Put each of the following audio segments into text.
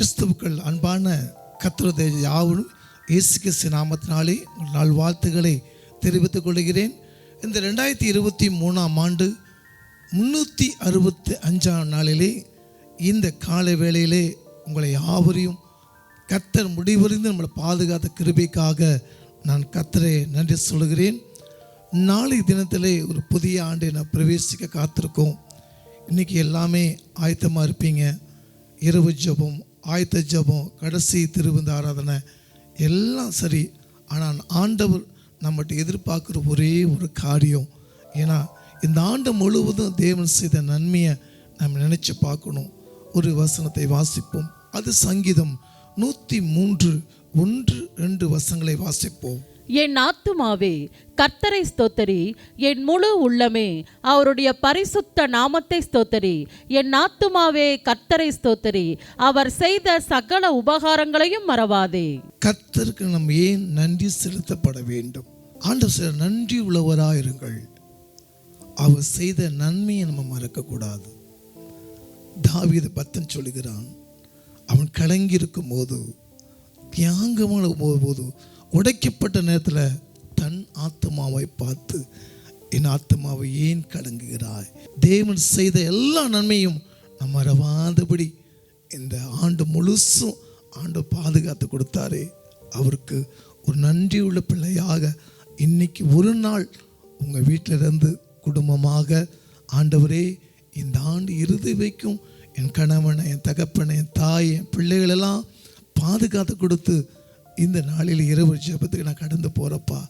கிறிஸ்துவுக்கள் அன்பான கத்திரதை யாவும் இயேசு கிறிஸ்து நாமத்தினாலே ஒரு நாள் வாழ்த்துக்களை தெரிவித்துக் கொள்கிறேன். இந்த ரெண்டாயிரத்தி இருபத்தி மூணாம் ஆண்டு முந்நூற்றி அறுபத்தி அஞ்சாம் நாளிலே இந்த காலை வேளையிலே உங்களை யாவரையும் கத்தர் முடிவறிந்து நம்மளை பாதுகாத்த கிருபைக்காக நான் கத்தரை நன்றி சொல்கிறேன். நாளை தினத்திலே ஒரு புதிய ஆண்டை நான் பிரவேசிக்க காத்திருக்கோம். இன்றைக்கி எல்லாமே ஆயத்தமாக இருப்பீங்க. இரவு ஜெபம் ஆயத்த ஜபம் கடைசி திருவிந்த ஆராதனை எல்லாம் சரி. ஆனால் ஆண்டவர் நம்மகிட்ட எதிர்பார்க்குற ஒரே ஒரு காரியம். ஏன்னா இந்த ஆண்டு முழுவதும் தேவன் செய்த நன்மையை நம்ம நினச்சி பார்க்கணும். ஒரு வசனத்தை வாசிப்போம். அது சங்கீதம் நூற்றி மூன்று ஒன்று ரெண்டு வசங்களை வாசிப்போம். என் ஆத்துமாவே கர்த்தரை ஸ்தோத்தரி. என் முழு உள்ளமே அவருடைய பரிசுத்த நாமத்தை ஸ்தோத்தரி. என் ஆத்துமாவே கர்த்தரை ஸ்தோத்தரி. அவர் செய்த சகல உபகாரங்களையும் மறவாதே. கர்த்தருக்கு நம்ம ஏன் நன்றி செலுத்தப்பட வேண்டும்? ஆண்டு சில நன்றி உள்ளவராயிருங்கள். அவர் செய்த நன்மையை நம்ம மறக்கக்கூடாது. தாவீது பத்தன் சொல்லுகிறான் அவன் கலங்கி இருக்கும் போது தியாங்கமான போது உடைக்கப்பட்ட நேரத்தில் தன் ஆத்மாவை பார்த்து என் ஆத்மாவை ஏன் கலங்குகிறாய்? தேவன் செய்த எல்லா நன்மையும் நம்ம மறவாதபடி இந்த ஆண்டு முழுசும் ஆண்டு பாதுகாத்து கொடுத்தாரே. அவருக்கு ஒரு நன்றியுள்ள பிள்ளையாக இன்னைக்கு ஒரு நாள் உங்கள் வீட்டிலிருந்து குடும்பமாக ஆண்டவரே இந்த ஆண்டு இறுதி வைக்கும் என் கணவனை என் தகப்பனை என் தாய் என் பிள்ளைகளெல்லாம் பாதுகாத்து கொடுத்து இந்த நாளில் இரவு ஜெபத்துக்கு நான் கடந்து போகிறப்பா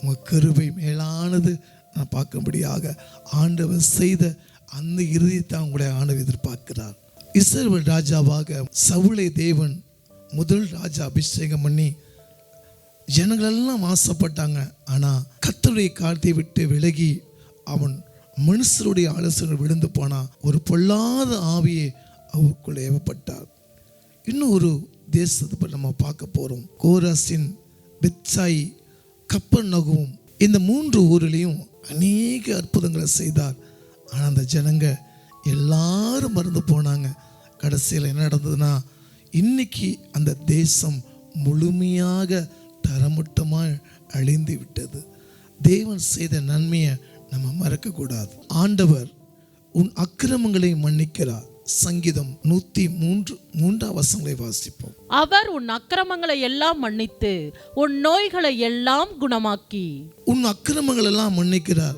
உங்கள் கருவை மேலானது நான் பார்க்கும்படியாக ஆண்டவர் செய்த அந்த இறுதியத்தை உங்களுடைய ஆண்டவர் எதிர்பார்க்கிறார். இஸ்ரேல் ராஜாவாக சவுளை தேவன் முதல் ராஜா அபிஷேகம் பண்ணி ஜனங்களெல்லாம் ஆசைப்பட்டாங்க. ஆனால் கத்தருடைய காலத்தை விட்டு விலகி அவன் மனுஷருடைய ஆலோசனை விழுந்து போனால் ஒரு பொல்லாத ஆவியை அவருக்குள் ஏவப்பட்டார். இன்னும் ஒரு தேசத்தை நம்ம பார்க்க போகிறோம் கோராசின் பெத்சாய் கப்பல் நகுவும். இந்த மூன்று ஊரிலையும் அநேக அற்புதங்களை செய்தார். ஆனால் அந்த ஜனங்க எல்லாரும் மறந்து போனாங்க. கடைசியில் என்ன நடந்ததுன்னா இன்னைக்கு அந்த தேசம் முழுமையாக தரமட்டமாக அழிந்து விட்டது. தேவன் செய்த நன்மையை நம்ம மறக்கக்கூடாது. ஆண்டவர் உன் அக்கிரமங்களை மன்னிக்கிறார். சங்கீதம் நூற்றி மூன்று மூன்றாம் வசங்களை வாசிப்போம். அவர் உன் அக்கிரமங்களை எல்லாம் மன்னித்து உன் நோய்களை எல்லாம் குணமாக்கி. உன் அக்கிரமங்கள் எல்லாம் மன்னிக்கிறார்.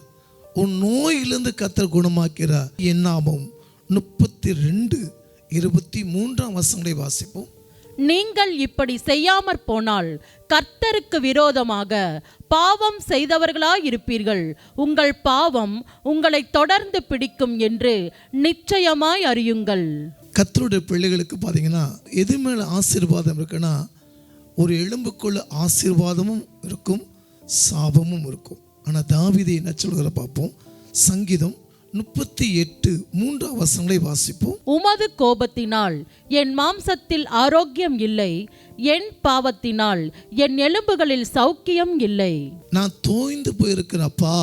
உன் நோயிலிருந்து கத்தர் குணமாக்கிறார். என்னாமும் முப்பத்தி ரெண்டு இருபத்தி மூன்றாம் வசங்களை வாசிப்போம். நீங்கள் இப்படி செய்யாமற் போனால் கர்த்தருக்கு விரோதமாக பாவம் செய்தவர்களாயிருப்பீர்கள். உங்கள் பாவம் உங்களை தொடர்ந்து பிடிக்கும் என்று நிச்சயமாய் அறியுங்கள். கத்தருடைய பிள்ளைகளுக்கு பார்த்தீங்கன்னா எது மேலே ஆசீர்வாதம் இருக்குன்னா ஒரு எலும்புக்குள்ள ஆசீர்வாதமும் இருக்கும் சாபமும் இருக்கும். ஆனால் தாவிதை என்ன சொல்கிற பார்ப்போம். சங்கீதம் முப்பத்தி எட்டு மூன்றாம் வசனங்களை வாசிப்போம். உமது கோபத்தினால் என் மாம்சத்தில் ஆரோக்கியம் இல்லை என் பாவத்தினால் என் எலும்புகளில் சௌக்கியம் இல்லை. நான் தோய்ந்து போயிருக்கிறப்பா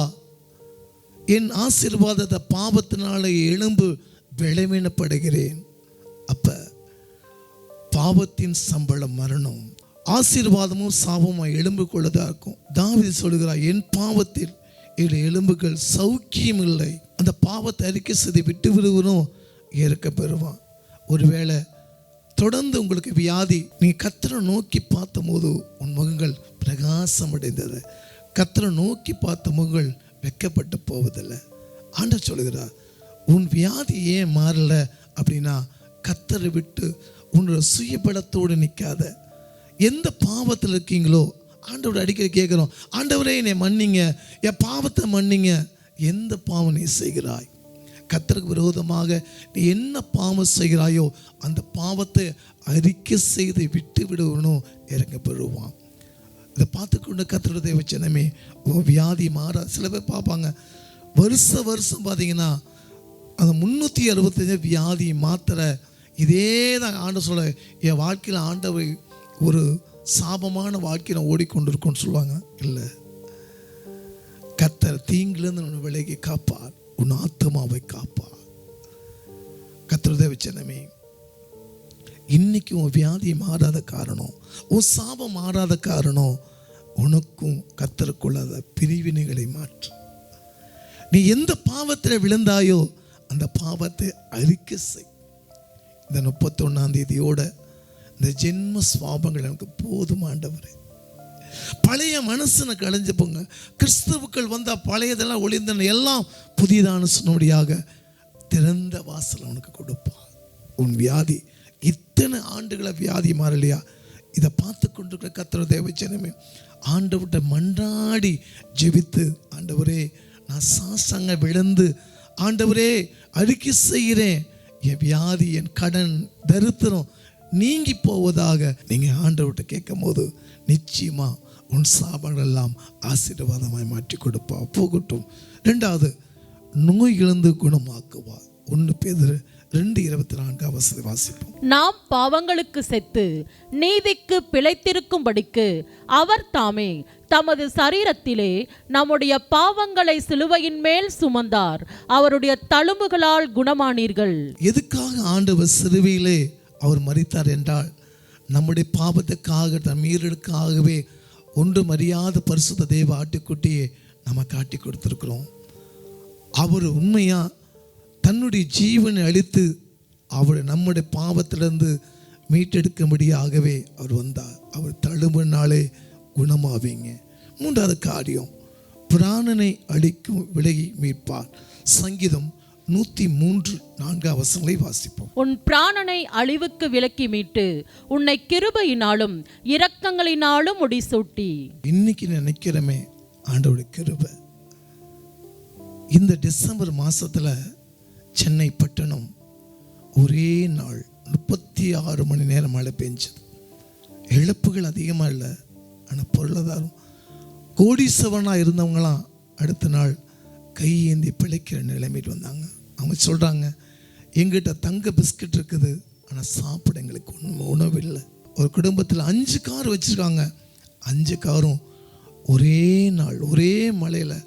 என் ஆசீர்வாதத்தை பாவத்தினால எலும்பு விளைவினப்படுகிறேன் அப்ப பாவத்தின் சம்பளம் மரணம் ஆசீர்வாதமும் சாபமும் எலும்பு கொள்ளதா இருக்கும் தாவீது சொல்கிறார் என் பாவத்தில் என் எலும்புகள் சௌக்கியம் இல்லை அந்த பாவத்தை அறிக்கை செய்து விட்டு விடுவனும் ஏற்க பெறுவான். ஒருவேளை தொடர்ந்து உங்களுக்கு வியாதி நீ கத்தரை நோக்கி பார்த்தபோது உன் முகங்கள் பிரகாசம் அடைந்தது கத்தரை நோக்கி பார்த்த முகங்கள் வெக்கப்பட்டு போவதில்லை. ஆண்ட சொல்கிறார் உன் வியாதி ஏன் மாறல? அப்படின்னா கத்தரை விட்டு உன்னோட சுயபலத்தோடு நிற்காத. எந்த பாவத்தில் இருக்கீங்களோ ஆண்டவர் அடிக்கடி கேட்குறோம் ஆண்டவரே என்னை மன்னிங்க. என் பாவத்தை மன்னிங்க. எந்த பாவம் நீ செய்கிறாய்? கத்தருக்கு விரோதமாக நீ என்ன பாவம் செய்கிறாயோ அந்த பாவத்தை அறிக்கை செய்து விட்டு விடுவனும் இறங்கப்படுவான். இதை பார்த்துக்கொண்டு கத்தரோட தேவச்சனமே வியாதி மாற. சில பேர் பார்ப்பாங்க வருஷ வருஷம் பார்த்தீங்கன்னா அந்த முந்நூற்றி அறுபத்தஞ்சு வியாதி மாத்திரை. இதே தான் ஆண்டு சொல்ல என் வாழ்க்கையில் ஆண்டவை ஒரு சாபமான வாழ்க்கையில் ஓடிக்கொண்டிருக்கோன்னு சொல்லுவாங்க. இல்லை. கத்தர் தீங்கிலிருந்து உன் விலகி காப்பார். உன் ஆத்மாவை காப்பார். கத்தர் வச்சனமே இன்னைக்கு உன் வியாதி மாறாத காரணம் உன் சாபம் மாறாத காரணம் உனக்கும் கத்தருக்குள்ளாத பிரிவினைகளை மாற்று. நீ எந்த பாவத்தில் விழுந்தாயோ அந்த பாவத்தை அறிக்கை செய். இந்த முப்பத்தொன்னாம் தேதியோட இந்த ஜென்ம சுவாபங்கள் எனக்கு போதுமாண்டவர் பழைய மனசனை களைஞ்சு போங்க கிறிஸ்துவுக்கள் வந்தால் பழையதெல்லாம் ஒளிந்தன எல்லாம் புதியதான சொன்னபடியாக திறந்த வாசல் உனக்கு கொடுப்பான். உன் வியாதி இத்தனை ஆண்டுகளை வியாதி மாறலையா? இதை பார்த்து கொண்டிருக்கிற கத்திர தேவச்சனமே ஆண்டவர்கிட்ட மன்றாடி ஜெபித்து ஆண்டவரே நான் சாசங்க விழுந்து ஆண்டவரே அறிக்கை செய்கிறேன். என் வியாதி என் கடன் தரித்திரம் நீங்கி போவதாக நீங்கள் ஆண்டவர்கிட்ட கேட்கும் போது நிச்சயமா உன் சாபங்கள் எல்லாம் ஆசீர்வாதமாய் மாற்றி கொடுப்பா போகட்டும். ரெண்டாவது நோய் இழந்து குணமாக்குவா. ஒன்று பேர் ரெண்டு இருபத்தி நான்காம் வசதி வாசிப்போம். நாம் பாவங்களுக்கு செத்து நீதிக்கு பிழைத்திருக்கும்படிக்கு அவர் தாமே தமது சரீரத்திலே நம்முடைய பாவங்களை சிலுவையின் மேல் சுமந்தார். அவருடைய தழும்புகளால் குணமானீர்கள். எதுக்காக ஆண்டவர் சிறுவையிலே அவர் மறித்தார் என்றால் நம்முடைய பாவத்துக்காக தன் மீறலுக்காகவே ஒன்றும் அறியாத பரிசுத்த தேவ ஆட்டுக்குட்டியை நம்ம காட்டி கொடுத்துருக்குறோம். அவர் உண்மையாக தன்னுடைய ஜீவனை அளித்து அவர் நம்முடைய பாவத்திலிருந்து மீட்டெடுக்கும்படியாகவே அவர் வந்தார். அவர் தழும்புனாலே குணமாவீங்க. மூன்றாவது காரியம் பிராணனை அழிக்கும் விலகி மீட்பார். சங்கீதம் நூற்றி மூன்று நான்காம் வசனங்களை வாசிப்போம். உன் பிராணனை அழிவுக்கு விலக்கி மீட்டு உன்னை கிருபையினாலும் இரக்கங்களினாலும் முடிசூட்டி. இன்னைக்கு நினைக்கிறோமே ஆண்டவருடைய கிருபை. இந்த டிசம்பர் மாசத்துல சென்னை பட்டணம் ஒரே நாள் முப்பத்தி ஆறு மணி நேரம் மழை பெஞ்சது. இழப்புகள் அதிகமாக இல்லை ஆனால் பொருளாதாரம். கோடீசவனாக இருந்தவங்களாம் அடுத்த நாள் கையேந்தி பிழைக்கிற நிலைமைக்கு வந்தாங்க. அவங்க சொல்கிறாங்க எங்கிட்ட தங்க பிஸ்கட் இருக்குது ஆனால் சாப்பிட எங்களுக்கு ஒன்றும் உணவு இல்லை. ஒரு குடும்பத்தில் அஞ்சு கார் வச்சுருக்காங்க. அஞ்சு காரும் ஒரே நாள் ஒரே மலையில்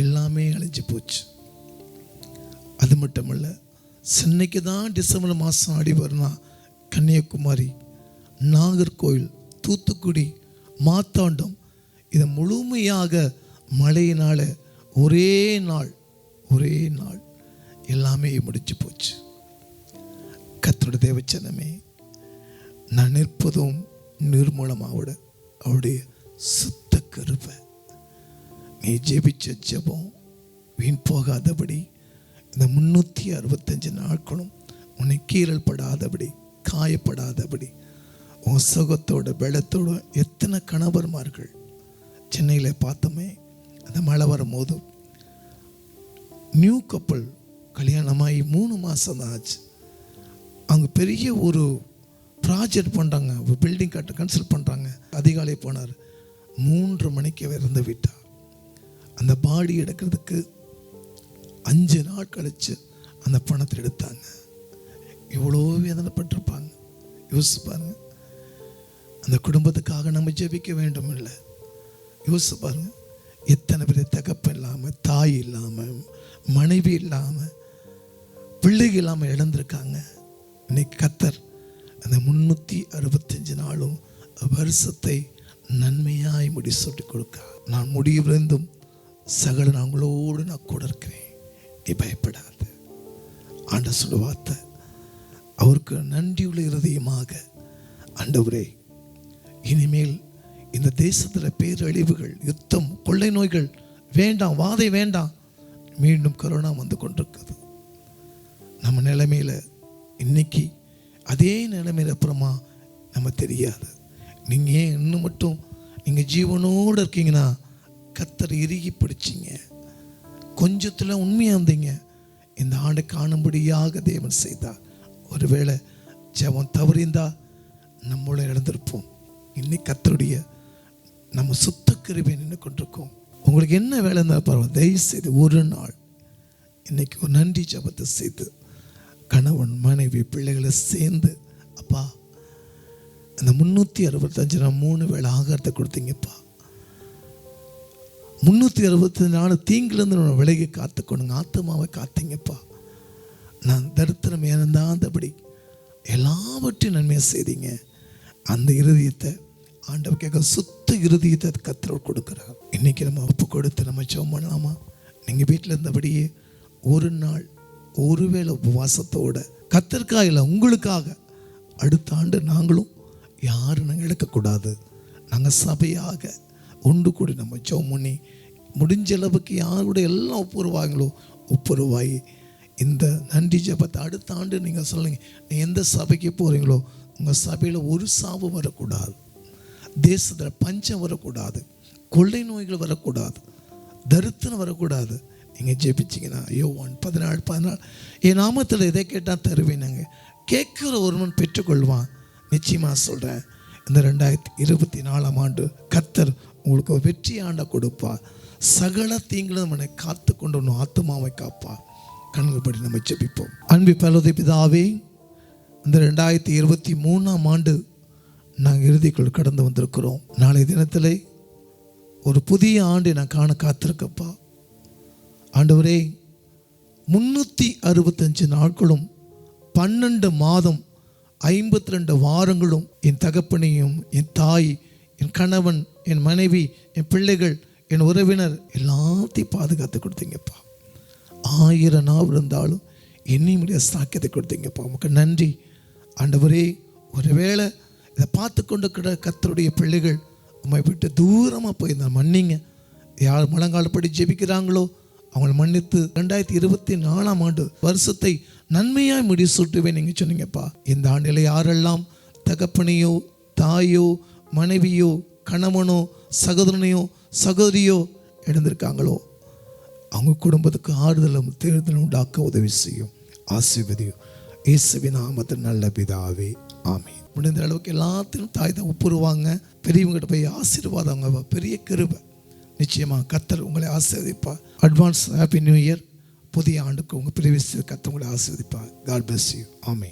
எல்லாமே அழிஞ்சு போச்சு. அது மட்டும் இல்லை சென்னைக்கு தான் டிசம்பர் மாதம் அடி வரும்னா கன்னியாகுமரி நாகர்கோவில் தூத்துக்குடி மாத்தாண்டம் இதை முழுமையாக மழையினால் ஒரே நாள் ஒரே நாள். எல்லாமே முடிச்சு போச்சு. கத்தோட தேவச்சனமே நான் நிற்பதும் நிர்மூலமாவோட அவருடைய சுத்த கருவை நீ ஜெபிச்ச ஜெபம் வீண் போகாதபடி இந்த முன்னூற்றி அறுபத்தஞ்சு நாட்களும் உன்னை கீறல் படாதபடி காயப்படாதபடி உன் சுகத்தோட பலத்தோட எத்தனை கணவர்மார்கள் சென்னையில் பார்த்தோமே அந்த மழை வரும்போது நியூ கப்பல் கல்யாணமாகி மூணு மாதம் தான் ஆச்சு. அவங்க பெரிய ஒரு ப்ராஜெக்ட் பண்ணுறாங்க ஒரு பில்டிங் கட்ட கன்சல்ட் பண்ணுறாங்க அதிகாலை போனார். மூன்று மணிக்கு இறந்து விட்டார். அந்த பாடி எடுக்கிறதுக்கு அஞ்சு நாள் கழித்து அந்த பணத்தை எடுத்தாங்க. எவ்வளோ வேதனைப்பட்டிருப்பாங்க. யோசிச்சு பாருங்க. அந்த குடும்பத்துக்காக நம்ம ஜெபிக்க வேண்டும் இல்லை. யோசிச்சு பாருங்கள் எத்தனை பேர் தகப்பன் இல்லாமல் தாய் இல்லாமல் மனைவி இல்லாமல் பிள்ளைகள் இல்லாமல் இழந்திருக்காங்க. இன்னைக்கு கத்தர் அந்த முன்னூற்றி அறுபத்தஞ்சு நாளும் வருஷத்தை நன்மையாய் முடிசூட்டி கொடுக்க நான் முடிவிருந்தும் சகல நாங்களோடு நான் கூட இருக்கிறேன். நீ பயப்படாத. ஆண்ட சொல்ல வார்த்தை அவருக்கு நன்றியுள்ள இருதயமாக. ஆண்டவரே இனிமேல் இந்த தேசத்தில் பேரழிவுகள் யுத்தம் கொள்ளை நோய்கள் வேண்டாம் வாதை வேண்டாம். மீண்டும் கொரோனா வந்து கொண்டிருக்குது நம்ம நிலைமையில் இன்னைக்கு அதே நிலைமையில் அப்புறமா நம்ம தெரியாது. நீங்கள் ஏன் இன்னும் மட்டும் நீங்கள் ஜீவனோடு இருக்கீங்கன்னா கத்தர் இறுகி பிடிச்சிங்க. கொஞ்சத்தில் உண்மையாக இருந்தீங்க. இந்த ஆண்டை காணும்படியாக தேவன் செய்தார். ஒருவேளை ஜெபம் தவறிந்தா நம்மள இழந்திருப்போம். இன்னைக்கு கத்தருடைய நம்ம சுத்த கிருபை நின்று கொண்டிருக்கோம். உங்களுக்கு என்ன வேலை இருந்தால் பரவாயில்ல. தயவு செய்து ஒரு நாள் இன்னைக்கு ஒரு நன்றி ஜெபத்தை செய்து கணவன் மனைவி பிள்ளைகளை சேர்ந்து அப்பா அந்த முந்நூற்றி அறுபத்தஞ்சு நாள் மூணு வேளை ஆகாரத்தை கொடுத்தீங்கப்பா. முந்நூற்றி அறுபத்தஞ்சு நாலு தீங்கிலிருந்து நான் விலகி காத்துக்கொண்டுங்க ஆத்மாவை காத்தீங்கப்பா. நான் தரித்திரம் இறந்தாந்தபடி எல்லாவற்றையும் நன்மையாக செய்தீங்க. அந்த இருதயத்தை ஆண்டவர் கேட்க சுத்த இருதயத்தை கத்திரவர் கொடுக்குறார். இன்றைக்கி நம்ம ஒப்பு கொடுத்து நம்ம ஜெபம் பண்ணலாமா? நீங்கள் வீட்டில் இருந்தபடியே ஒரு நாள் ஒருவேளை உபவாசத்தோட கத்தருக்காக இல்லை உங்களுக்காக அடுத்த ஆண்டு நாங்களும் யாரும் நாங்கள் எடுக்கக்கூடாது. நாங்கள் சபையாக ஒன்று கூடி நம்ம ஜெபம் பண்ணி முடிஞ்ச அளவுக்கு யாருடைய எல்லாம் ஒப்புருவாங்களோ ஒப்புருவாய் இந்த நன்றி ஜெபத்தை அடுத்த ஆண்டு நீங்கள் சொல்லுங்க. நீ எந்த சபைக்கு போகிறீங்களோ உங்கள் சபையில் ஒரு சாவு வரக்கூடாது. தேசத்தில் பஞ்சம் வரக்கூடாது. கொள்ளை நோய்கள் வரக்கூடாது. தரித்திரம் வரக்கூடாது. நீங்கள் ஜெபிச்சிங்கன்னா ஐயோ ஒன் பதினாலு பதினாலு என் நாமத்தில் எதை கேட்டால் தருவேனுங்க. கேட்குற ஒருவன் பெற்றுக்கொள்வான். நிச்சயமாக சொல்கிறேன் இந்த ரெண்டாயிரத்தி இருபத்தி நாலாம் ஆண்டு கத்தர் உங்களுக்கு ஒரு வெற்றி ஆண்டை கொடுப்பா. சகல தீங்களும் நம்மளை காத்து கொண்டு வரணும் ஆத்மாவை காப்பா. கண்கள் படி நம்ம ஜெபிப்போம். அன்பு பலதை பிதாவே இந்த ரெண்டாயிரத்தி இருபத்தி மூணாம் ஆண்டு நாங்கள் இறுதிக்குள் கடந்து வந்திருக்கிறோம். நாளை தினத்திலே ஒரு புதிய ஆண்டை நான் காண காத்திருக்கப்பா. ஆண்டவரே முன்னூற்றி அறுபத்தஞ்சு நாட்களும் பன்னெண்டு மாதம் ஐம்பத்தி ரெண்டு வாரங்களும் என் தகப்பனையும் என் தாய் என் கணவன் என் மனைவி என் பிள்ளைகள் என் உறவினர் எல்லாத்தையும் பாதுகாத்து கொடுத்தீங்கப்பா. ஆயிரம் நாள் இருந்தாலும் என்னையும் உடைய சாக்கியத்தை கொடுத்தீங்கப்பா. உமக்கு நன்றி. ஆண்டவரே ஒருவேளை இதை பார்த்து கொண்டு கிட கத்தருடைய பிள்ளைகள் உம்மை விட்டு தூரமாக போயிருந்தா மன்னிங்க. யார் முழங்கால்படி ஜெபிக்கிறாங்களோ அவங்களை மன்னித்து ரெண்டாயிரத்தி இருபத்தி நாலாம் ஆண்டு வருஷத்தை நன்மையாய் முடிசூட்டுவேன் நீங்கள் சொன்னீங்கப்பா. இந்த ஆண்டில் யாரெல்லாம் தகப்பனையோ தாயோ மனைவியோ கணவனோ சகோதரனையோ சகோதரியோ இழந்திருக்காங்களோ அவங்க குடும்பத்துக்கு ஆறுதலும் தேர்தலும் உண்டாக்க உதவி செய்யும். ஆசிர்வதியும். இயேசுவின் நாமத்தில் நல்ல பிதாவே ஆமே முடிந்த அளவுக்கு எல்லாத்தையும் தாய் தான் ஒப்புருவாங்க. பெரியவங்ககிட்ட போய் ஆசீர்வாதம் அவங்க பெரிய கிருபை. நிச்சயமாக கத்தர் உங்களை ஆசிர்வதிப்பார். அட்வான்ஸ் ஹாப்பி நியூ இயர் புதிய ஆண்டுக்கு உங்கள் பிரிவிசு கத்தர் உங்களை ஆசிர்வதிப்பார். காட் பிளஸ் யூ ஆமே